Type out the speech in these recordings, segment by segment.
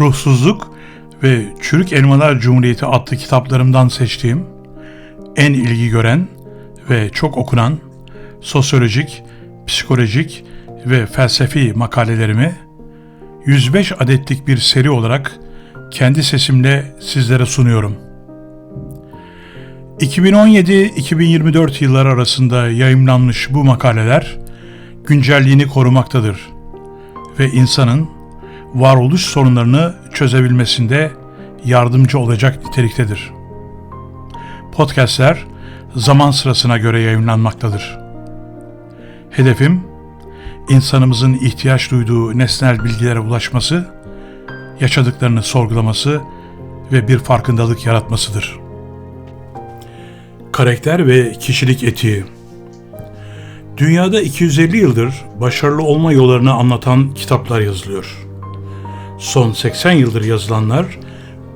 Ruhsuzluk ve Çürük Elmalar Cumhuriyeti adlı kitaplarımdan seçtiğim en ilgi gören ve çok okunan sosyolojik, psikolojik ve felsefi makalelerimi 105 adetlik bir seri olarak kendi sesimle sizlere sunuyorum. 2017-2024 yılları arasında yayımlanmış bu makaleler güncelliğini korumaktadır ve insanın varoluş sorunlarını çözebilmesinde yardımcı olacak niteliktedir. Podcastler zaman sırasına göre yayınlanmaktadır. Hedefim, insanımızın ihtiyaç duyduğu nesnel bilgilere ulaşması, yaşadıklarını sorgulaması ve bir farkındalık yaratmasıdır. Karakter ve kişilik etiği Dünyada 250 yıldır başarılı olma yollarını anlatan kitaplar yazılıyor. Son 80 yıldır yazılanlar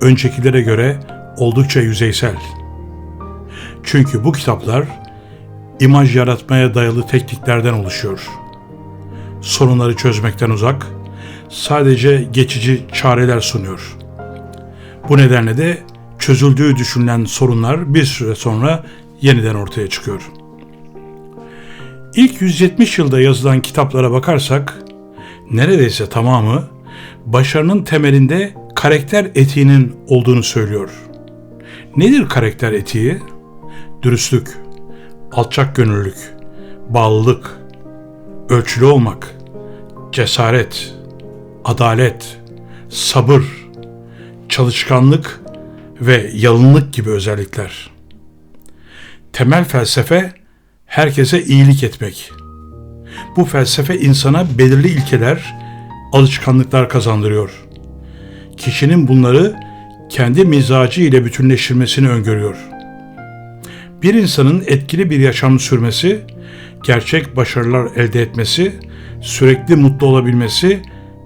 öncekilere göre oldukça yüzeysel. Çünkü bu kitaplar imaj yaratmaya dayalı tekniklerden oluşuyor. Sorunları çözmekten uzak, sadece geçici çareler sunuyor. Bu nedenle de çözüldüğü düşünülen sorunlar bir süre sonra yeniden ortaya çıkıyor. İlk 170 yılda yazılan kitaplara bakarsak neredeyse tamamı başarının temelinde karakter etiğinin olduğunu söylüyor. Nedir karakter etiği? Dürüstlük, alçak gönüllülük, bağlılık, ölçülü olmak, cesaret, adalet, sabır, çalışkanlık ve yalınlık gibi özellikler. Temel felsefe herkese iyilik etmek. Bu felsefe insana belirli ilkeler, alışkanlıklar kazandırıyor. Kişinin bunları kendi mizacı ile bütünleştirmesini öngörüyor. Bir insanın etkili bir yaşam sürmesi, gerçek başarılar elde etmesi, sürekli mutlu olabilmesi,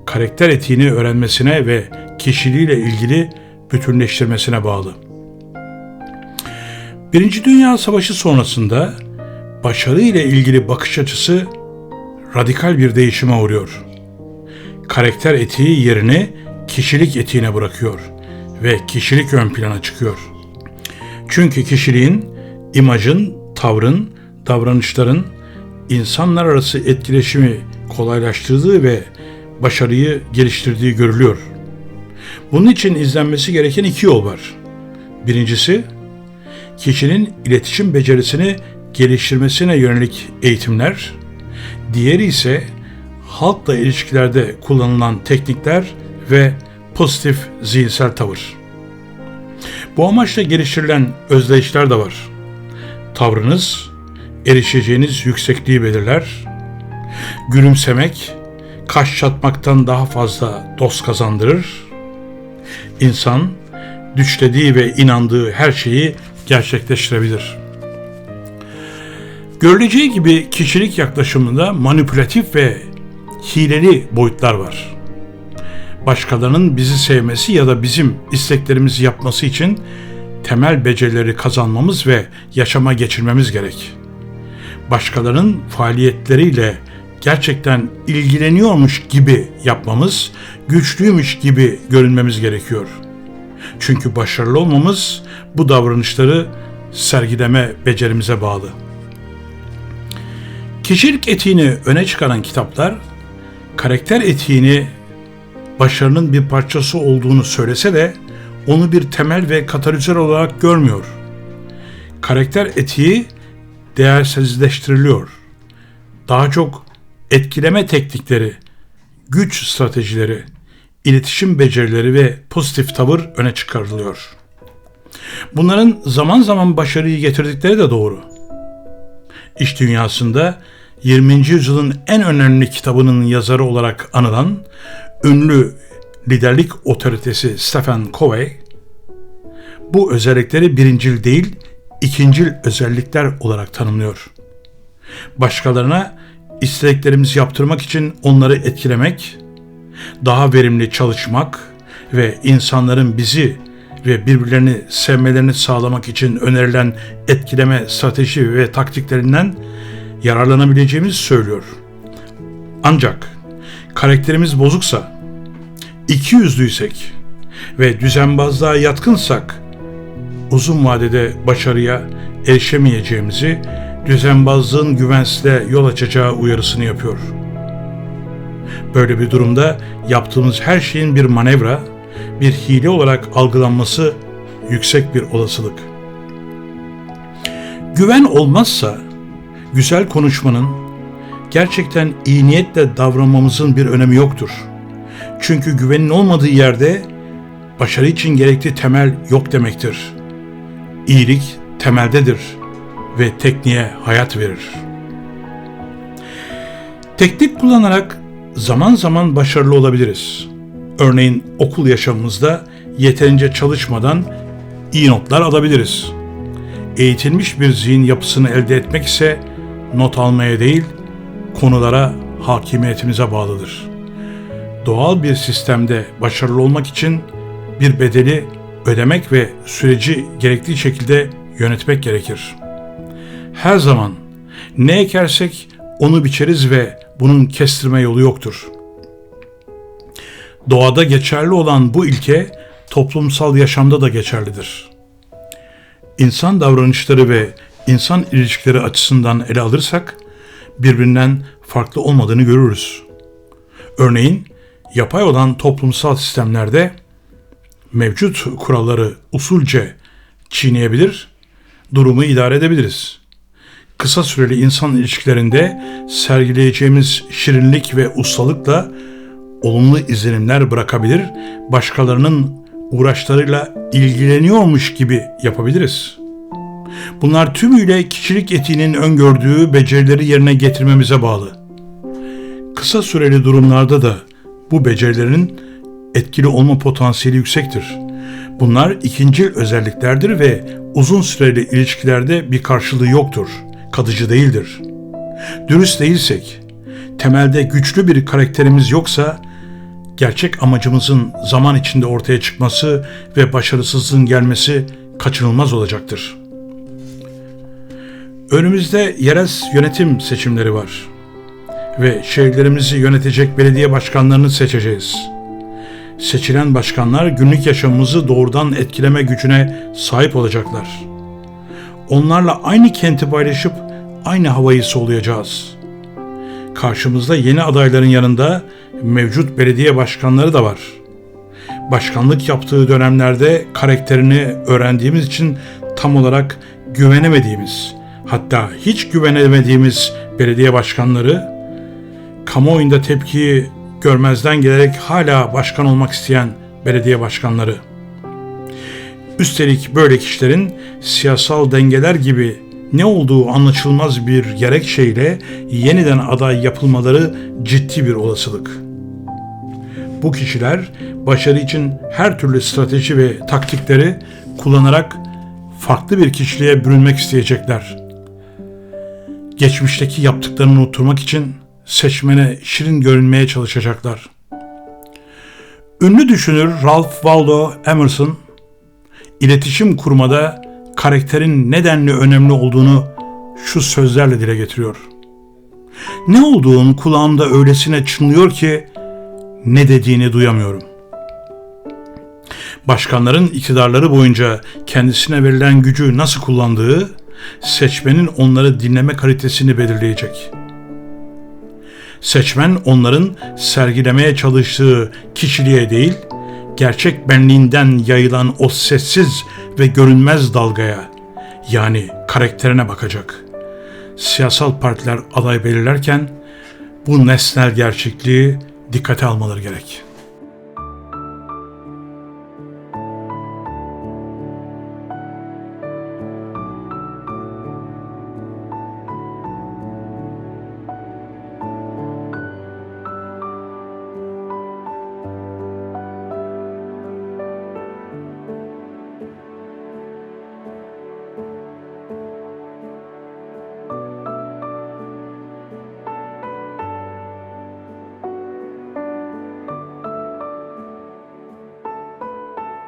karakter etiğini öğrenmesine ve kişiliğiyle ilgili bütünleştirmesine bağlı. Birinci Dünya Savaşı sonrasında başarı ile ilgili bakış açısı radikal bir değişime uğruyor. Karakter etiği yerini kişilik etiğine bırakıyor ve kişilik ön plana çıkıyor. Çünkü kişiliğin, imajın, tavrın, davranışların insanlar arası etkileşimi kolaylaştırdığı ve başarıyı geliştirdiği görülüyor. Bunun için izlenmesi gereken iki yol var. Birincisi, kişinin iletişim becerisini geliştirmesine yönelik eğitimler, diğeri ise halkla ilişkilerde kullanılan teknikler ve pozitif zihinsel tavır. Bu amaçla geliştirilen özdeyişler de var. Tavrınız, erişeceğiniz yüksekliği belirler. Gülümsemek, kaş çatmaktan daha fazla dost kazandırır. İnsan, düşlediği ve inandığı her şeyi gerçekleştirebilir.'' Görüleceği gibi kişilik yaklaşımında manipülatif ve hileli boyutlar var. Başkalarının bizi sevmesi ya da bizim isteklerimizi yapması için temel becerileri kazanmamız ve yaşama geçirmemiz gerek. Başkalarının faaliyetleriyle gerçekten ilgileniyormuş gibi yapmamız, güçlüymüş gibi görünmemiz gerekiyor. Çünkü başarılı olmamız bu davranışları sergileme becerimize bağlı.'' Kişilik etiğini öne çıkaran kitaplar, karakter etiğini başarının bir parçası olduğunu söylese de onu bir temel ve katalizör olarak görmüyor. Karakter etiği değersizleştiriliyor. Daha çok etkileme teknikleri, güç stratejileri, iletişim becerileri ve pozitif tavır öne çıkarılıyor. Bunların zaman zaman başarıyı getirdikleri de doğru. İş dünyasında 20. yüzyılın en önemli kitabının yazarı olarak anılan ünlü liderlik otoritesi Stephen Covey, bu özellikleri birincil değil, ikincil özellikler olarak tanımlıyor. Başkalarına isteklerimizi yaptırmak için onları etkilemek, daha verimli çalışmak ve insanların bizi ve birbirlerini sevmelerini sağlamak için önerilen etkileme strateji ve taktiklerinden yararlanabileceğimizi söylüyor. Ancak karakterimiz bozuksa, iki yüzlüysek ve düzenbazlığa yatkınsak uzun vadede başarıya erişemeyeceğimizi düzenbazlığın güvensizliğe yol açacağı uyarısını yapıyor. Böyle bir durumda yaptığımız her şeyin bir manevra, bir hile olarak algılanması yüksek bir olasılık. Güven olmazsa güzel konuşmanın, gerçekten iyi niyetle davranmamızın bir önemi yoktur. Çünkü güvenin olmadığı yerde başarı için gerekli temel yok demektir. İyilik temeldedir ve tekniğe hayat verir. Teknik kullanarak zaman zaman başarılı olabiliriz. Örneğin okul yaşamımızda yeterince çalışmadan iyi notlar alabiliriz. Eğitilmiş bir zihin yapısını elde etmek ise not almaya değil, konulara hakimiyetimize bağlıdır. Doğal bir sistemde başarılı olmak için bir bedeli ödemek ve süreci gerekli şekilde yönetmek gerekir. Her zaman ne ekersek onu biçeriz ve bunun kestirme yolu yoktur. Doğada geçerli olan bu ilke toplumsal yaşamda da geçerlidir. İnsan davranışları ve insan ilişkileri açısından ele alırsak birbirinden farklı olmadığını görürüz. Örneğin yapay olan toplumsal sistemlerde mevcut kuralları usulce çiğneyebilir, durumu idare edebiliriz. Kısa süreli insan ilişkilerinde sergileyeceğimiz şirinlik ve ustalıkla olumlu izlenimler bırakabilir, başkalarının uğraşlarıyla ilgileniyormuş gibi yapabiliriz. Bunlar tümüyle kişilik etiğinin öngördüğü becerileri yerine getirmemize bağlı. Kısa süreli durumlarda da bu becerilerin etkili olma potansiyeli yüksektir. Bunlar ikinci özelliklerdir ve uzun süreli ilişkilerde bir karşılığı yoktur. Kadıcı değildir. Dürüst değilsek, temelde güçlü bir karakterimiz yoksa gerçek amacımızın zaman içinde ortaya çıkması ve başarısızlığın gelmesi kaçınılmaz olacaktır. Önümüzde yerel yönetim seçimleri var ve şehirlerimizi yönetecek belediye başkanlarını seçeceğiz. Seçilen başkanlar günlük yaşamımızı doğrudan etkileme gücüne sahip olacaklar. Onlarla aynı kenti paylaşıp aynı havayı soluyacağız. Karşımızda yeni adayların yanında mevcut belediye başkanları da var. Başkanlık yaptığı dönemlerde karakterini öğrendiğimiz için tam olarak güvenemediğimiz, hatta hiç güvenemediğimiz belediye başkanları kamuoyunda tepkiyi görmezden gelerek hala başkan olmak isteyen belediye başkanları. Üstelik böyle kişilerin siyasal dengeler gibi ne olduğu anlaşılmaz bir gerekçeyle yeniden aday yapılmaları ciddi bir olasılık. Bu kişiler başarı için her türlü strateji ve taktikleri kullanarak farklı bir kişiliğe bürünmek isteyecekler. Geçmişteki yaptıklarını unutturmak için seçmene şirin görünmeye çalışacaklar. Ünlü düşünür Ralph Waldo Emerson, iletişim kurmada karakterin nedenli önemli olduğunu şu sözlerle dile getiriyor. Ne olduğun kulağımda öylesine çınlıyor ki ne dediğini duyamıyorum. Başkanların iktidarları boyunca kendisine verilen gücü nasıl kullandığı, seçmenin onları dinleme kalitesini belirleyecek. Seçmen onların sergilemeye çalıştığı kişiliğe değil, gerçek benliğinden yayılan o sessiz ve görünmez dalgaya yani karakterine bakacak. Siyasal partiler aday belirlerken bu nesnel gerçekliği dikkate almaları gerek.''